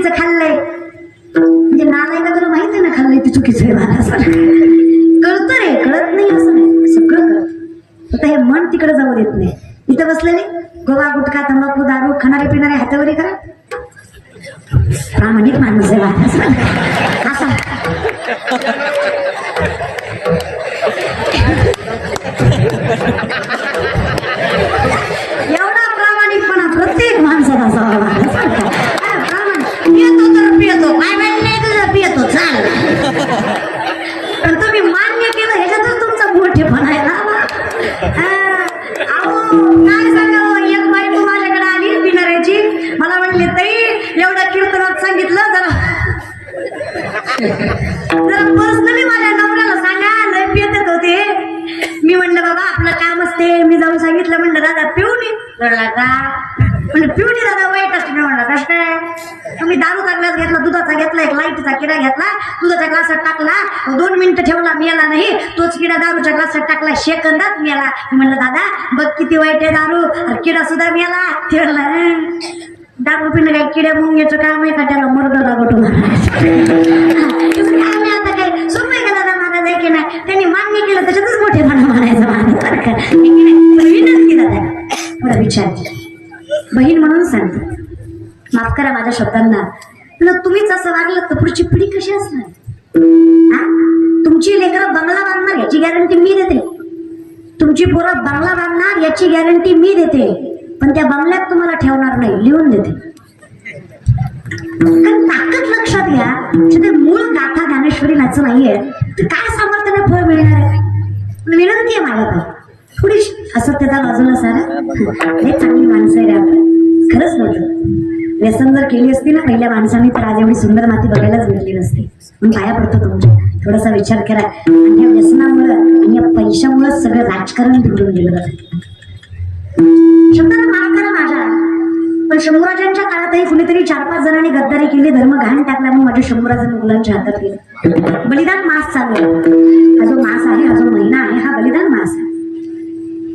चुकीचं खाल्लंय. म्हणजे नालायका तुला माहिती आहे ना खाल्लंय ते चुकीचं आहे मला कळतं रे कळत नाही असं नाही. सगळं कळत. आता हे मन तिकडे जाऊ देत नाही. इथं बसलेले गोवा गुटखा तंबाखू दारू खाणारे पिणारे हातावरी करा. प्रामाणिक माणूस आहे बाळा एवढा प्रामाणिकपणा प्रत्येक माणसात असावा बाळा. हा, प्रामाणिक. पियतो तर पियतो काय माहिती नाही तुझं पियतो चाल पण तुम्ही मान्य केलं ह्याच्यातच तुमचा मोठेपणा आहे ना? अहो, काय सांगावं हो, एक बाई माझ्याकडे आली पिणाऱ्याची. मला म्हणले ताई एवढ्या कीर्तनात सांगितलं जरा जरा पर्सनली माझ्या नवऱ्याला सांगा लय पियत होते मी म्हणलं बाबा आपलं काम असते. मी जाऊन सांगितलं म्हणलं दादा पिऊ ये का? म्हणलं पिऊन दादा वाईट असते मी म्हणलं कसं काय? तुम्ही दारूचा ग्लास घेतला दुधाचा घेतला एक लाईटचा किडा घेतला दुधाच्या ग्लासात टाकला दोन मिनिटं ठेवला मेला नाही तोच किडा दारूच्या ग्लासात टाकला सेकंदात मेला. म्हणलं दादा बघ किती वाईट आहे दारू. किडा सुद्धा मेला. ठेवला दारू पिणं काय किड्या मुंग्याचं काम आहे का? त्याला मर्द दाबटू करा माझ्या शब्दांना. पण तुम्हीच असं वागलं तर पुढची पिढी कशी असणार? तुमची लेकरं बंगला बांधणार याची गॅरंटी मी देते. तुमची पोरं बंगला बांधणार याची गॅरंटी मी देते. पण त्या बंगल्यात तुम्हाला ठेवणार नाही लिहून देते. ताकद लक्षात घ्या ते मूळ गाथा ज्ञानेश्वरी नाचं नाहीये तर काय सामर्थ्याने फळ मिळणार आहे? विनंती आहे मला तर थोडी असत्यता बाजूला सारा. हे चांगली माणसं आहे आपण. खरंच नव्हतं व्यसन जर केली असती ना पहिल्या माणसाने तर आज एवढी सुंदर माती बघायलाच मिळाली नसती. म्हणून पाया पडतो तुमच्या. थोडासा विचार करा. आणि या व्यसनामुळं आणि या पैशामुळं सगळं राजकारण बिघडून गेलं बघा. शब्दाला माफ करा माझ्या. पण शंभूराजांच्या काळातही कुणीतरी चार पाच जणांनी गद्दारी केली धर्म घाण टाकला म्हणून माझ्या शंभूराजन मुलांच्या हातात गेलं बलिदान मास चालू हा जो मास आहे हा जो महिना आहे हा बलिदान मास आहे.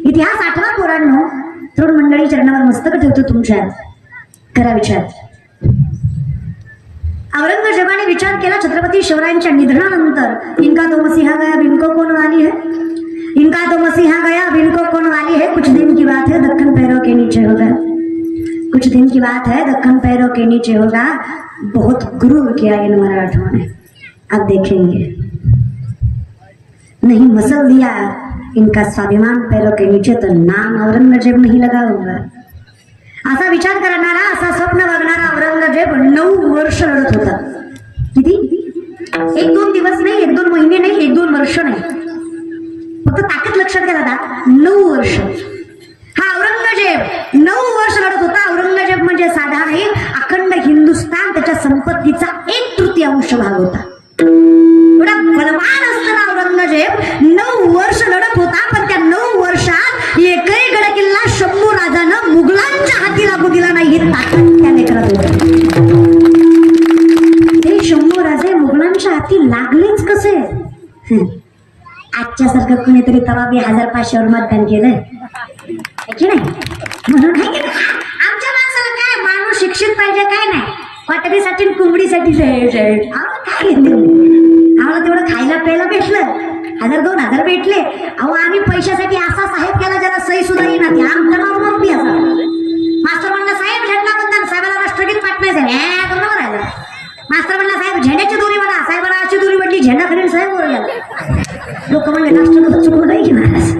इतिहास आठवा पोरांनो. तरुण मंडळी चरणावर मस्तक ठेवतो तुमच्या. करा विचार. औरंगजेबाने विचार केला छत्रपती शिवरायांच्या निधनानंतर, इनका तो मसीहा गया इनको कोण वाली है? इनका तो मसीहा गया इनको कौन वाली है? कुछ दिन की बात है, दक्कन पैरों के नीचे होगा. कुछ दिन की बात है, दक्कन पैरों के नीचे होगा। बहुत गुरूर किया इन मराठों ने। अब देखेंगे। नहीं मसल दिया इनका स्वाभिमान पैरों के नीचे तो नाम औरंगज़ेब नहीं लगा होगा असा विचार करणारा असा स्वप्न बघणारा औरंगजेब नऊ वर्ष लढत होता. किती? एक दोन दिवस नाही एक दोन महिने नाही एक दोन वर्ष नाही. फक्त ताकद लक्षात घ्या दादा नऊ वर्ष. हा औरंगजेब नऊ वर्ष लढत होता. औरंगजेब म्हणजे साधा नाही अखंड हिंदुस्थान त्याच्या संपत्तीचा एक तृतीयांश भाग होता. एवढा बलवान औरंगजेब नऊ वर्ष लढत होता पण त्या नऊ वर्षात एकही गड किल्ला शंभू राजानं मुघलांच्या हाती लागू दिला नाही हे ताकद त्याने करत होते. ते शंभू राजे मुघलांच्या हाती लागलेच कसे? हं. आजच्यासारखं कुणीतरी तवा बी हजार पाचशेवर मतदान केलंय? की नाही? म्हणून आमच्या माणसाला काय? माणूस शिक्षित पाहिजे काय नाही? वाटणीसाठी सचिन कोंबडीसाठी? जय जय. काय घेतलं आम्हाला तेवढं खायला प्यायला भेटलं. हजार दोन हजार भेटले. अहो आम्ही पैशासाठी असा साहेब केला ज्याला सही सुद्धा येणार ती आमचा मग पी असा. मास्तर म्हणला साहेब झेंडा बंधन साहेबाला राष्ट्रगीत पाठवायचं हे बरोबर राहिलं मास्तर म्हणला साहेब झेंड्याची दोरी म्हणा साहेबाला अशी दोरी म्हटली झेंडा खरीन साहेब बोलला. लोक म्हणले राष्ट्रगीत चुकून नाही की महाराज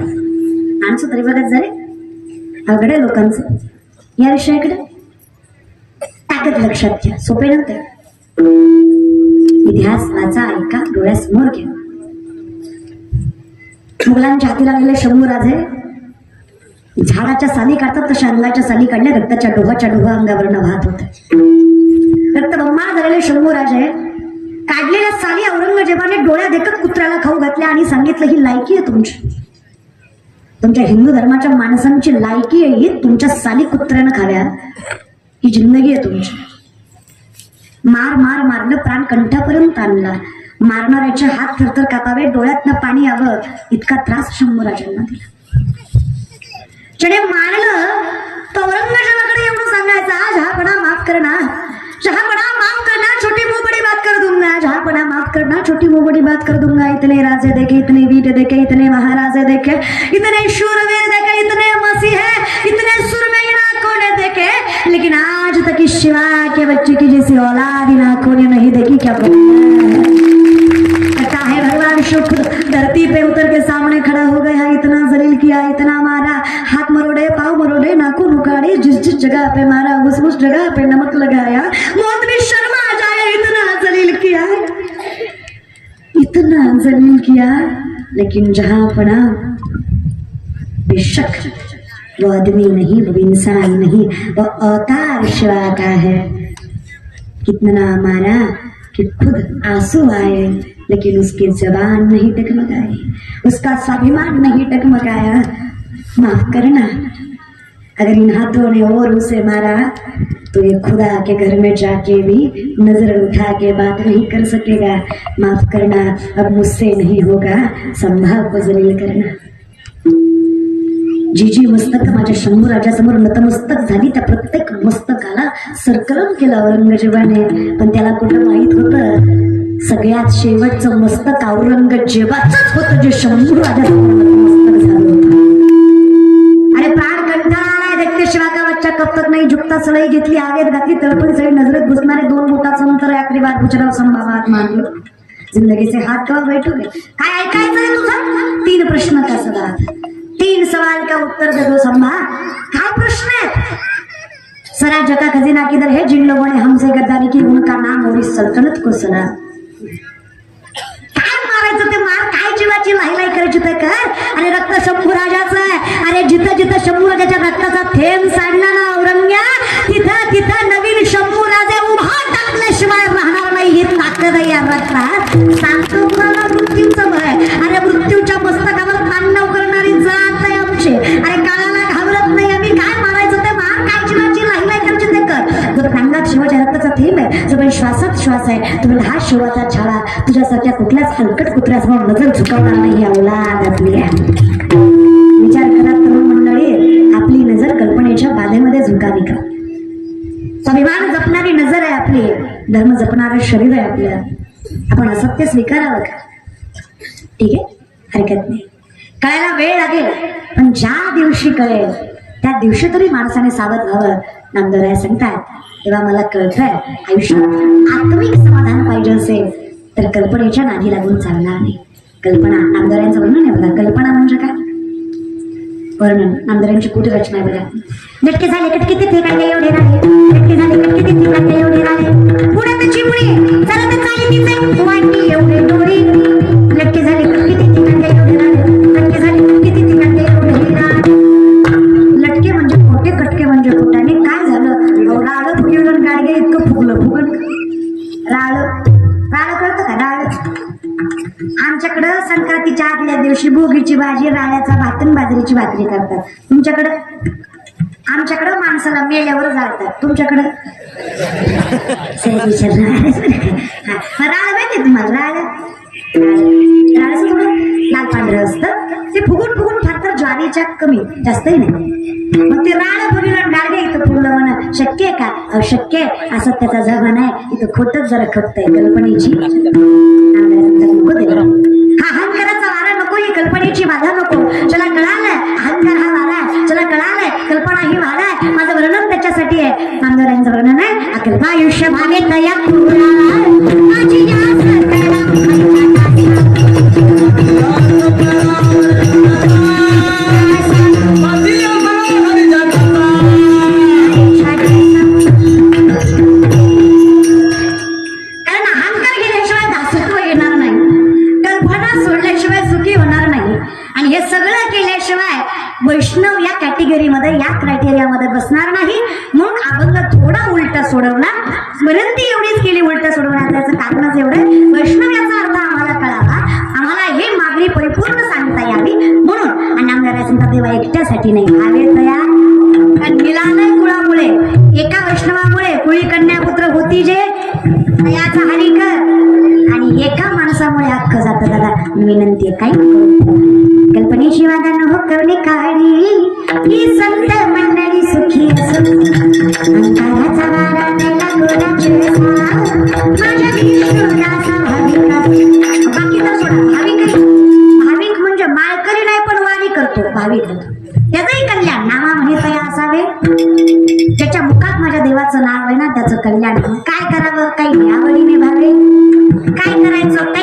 आमचं तरी बघत जरे अवघड आहे लोकांचं. या विषयाकडे ताकद लक्षात घ्या. सोपे नव्हते. इतिहास वाचा ऐका डोळ्यासमोर घ्या मुघलांच्या हाती लागलेले शंभू राजे झाडाच्या साली काढतात तशा अंगाच्या साली काढल्या रक्ताच्या डोहाच्या डोहा अंगावरनं वाहत होते. रक्तबंबाळ झालेले शंभू राजे काढलेल्या साली औरंगजेबाने डोळ्या देखत कुत्र्याला खाऊ घातल्या आणि सांगितलं ही लायकी आहे तुमची. तुमच्या हिंदू धर्माच्या माणसांची लायकी आहे ही. तुमच्या साली कुत्र्यानं खाव्या ही जिंदगी आहे तुमची. मार मार मारलं प्राण कंठापर्यंत आणला. मारणाऱ्याचे हात थरथर कापावे डोळ्यातनं पाणी यावं इतका त्रास शंभूराजांना दिला. ज्याने मारलं तर औरंगजेबाकडे एवढं सांगायचा जहापणा माफ करणार जहाँ माफ करणार छोटी मोबडी बात कर दूंगा जहापणा माफ करना छोटी मोबडी बात कर दूंगा इतने राजे देखे इतने वीर देखे इतने महाराजे देखे इतने शूरवीर देखे इतने मसीह है इतने सुर के लेकिन आज तक इस शिवा के बच्चे की जैसी औलाद इन आंखों ने नहीं देखी क्या पता है भगवान शुभ धरती पे उतर के सामने खड़ा हो गया इतना जलील किया इतना मारा हाथ मरोड़े पाँव मरोड़े नाखून उखाड़े जिस जिस जगह पे मारा उस उस जगह पे नमक लगाया मौत में शर्मा आ जाए इतना जलील किया। इतना जलील किया लेकिन जहां पड़ा बेशक वो आदमी नहीं, वो इंसान नहीं, वो अवतार शिवा का है। कितना मारा कि खुद आँसू आए, लेकिन उसकी जबान नहीं टकमगाई उसका स्वाभिमान नहीं टकमगाया माफ़ करना, अगर इन हाथों ने और उसे मारा तो ये खुदा के घर में जाके भी नज़र उठा के बात नहीं कर सकेगा। माफ़ करना, अब मुझसे नहीं होगा, संभाव को जलील करना। जी जी मस्तक माझ्या शंभू राजासमोर नतमस्तक झाली. त्या प्रत्येक मस्तकाला संकलन केलं औरंगजेबाने पण त्याला कुठं माहीत होतं? सगळ्यात शेवटचं मस्तक औरंगजेबाच होत जे शंभू राजासमोर नतमस्तक झालं अरे प्राण कंटाळा देखते बच्चा नाही. झुकता सळई घेतली आवेत घातली तळपण सळी नजरेत घुसणारे दोन बोटाचं अंतर आखरी बार गुजराव संभावात मानलो जिंदगीचे हात कवा बैठोगे काय ऐकायचं तुझं? तीन प्रश्न का सदा तीन सवाल का उत्तर दे दो संभा? हा प्रश्न है सरा जका खजीना किधर है? जिन लोगों ने हमसे गद्दारी की उनका नाम और इस सल्तनत को सुना। काय मारायचं ते मार काय जीवाची लाईलाई करायची ते कर? आणि रक्त शंभू राजाचं अरे जिथं जिथं शंभू राजाच्या रक्ताचा थेंब सांडला ना औरंग्या तिथं तिथं नवीन शंभू राजा उभा टाकल्याशिवाय राहणार नाही. ही ताकद आहे या रक्तात सांगतो कुणाला मृत्यूचं भय अरे मृत्यूच्या मस्तकावर तांडव करणारी जात आहे आमची अरे काळाला घाबरत नाही आम्ही काय मारायचं ते मार काय जीवाची लाईलाई करायची ते कर जर अंगात शिवाच्या रक्ताचा थेंब आहे जो काही श्वासात श्वास आहे. तुम्ही हा शिवाचा छाडा तुझ्यासारख्या कुठल्याच हलकट कुत्र्यास मग नजर झुकवणार नाही ही औलाद आपली आहे विचार करा तरुण मंडळी. आपली नजर कल्पनेच्या बाधेमध्ये झुकावी का स्वाभिमान जपणारी नजर आहे आपली. धर्म जपणारं शरीर आहे आपलं. आपण असत्य स्वीकारावं का? ठीक आहे? हरकत नाही. कळायला वेळ लागेल पण ज्या दिवशी कळेल त्या दिवशी तरी माणसाने सावध व्हावं नामदोराय सांगतात तेव्हा मला कळत आयुष्यात आत्मिक समाधान पाहिजे असेल तर कल्पनेच्या नादी लागून चालणार नाही. कल्पना नामदोऱ्यांचं वर्णन आहे बघा. कल्पना म्हणजे काय? वर्णन नामदारांची कुठे रचना आहे बघा. नटके झाले कटके तिथे काय एवढे राहिले. नटके झाले कटके तिथे काय एवढे राहिले. पुढे तर चिमणी चला तर चाली तिचे वाटणी एवढे डोरी लटके झाले बाजरीची करतात. तुमच्याकडं? आमच्याकडं माणसाला मेल्यावर जाळतात. तुमच्याकडं? सहज विचारणार. राळ माहिती तुम्हाला राळ. राळाचं थोडं लाल पांढरं असतं. ते फुगून फुगून फार ज्वारीच्या कमी जास्तही नाही मग ते राळ फुगीला डाळगे इथं फुगलं म्हणा. शक्य आहे का? अहो, शक्य आहे. असं त्याचा जगण आहे. इथं खोटच जरा खपत आहे कल्पनेची नको हा अहंकाराचा वारा नको ही कल्पनेची बाधा नको. चला कळालं आहे. माझं वर्णन त्याच्यासाठी आहे. नामदारांचं वर्णन आहे. अखिल आयुष्य भागे तया माझी एकट्यासाठी नाही हवे दया कारण कुळामुळे एका वैष्णवामुळे कुळी कन्या पुत्र होती जे याचा हानी कर. आणि एका माणसामुळे अख्ख जात दादा विनंती आहे, काही कल्पनेशी कल्पनेची वादा न हो करणे काळी ही संत मंडळी सुखी असो अंधाराचा वारा नेला कोणाची माझ्या kinds of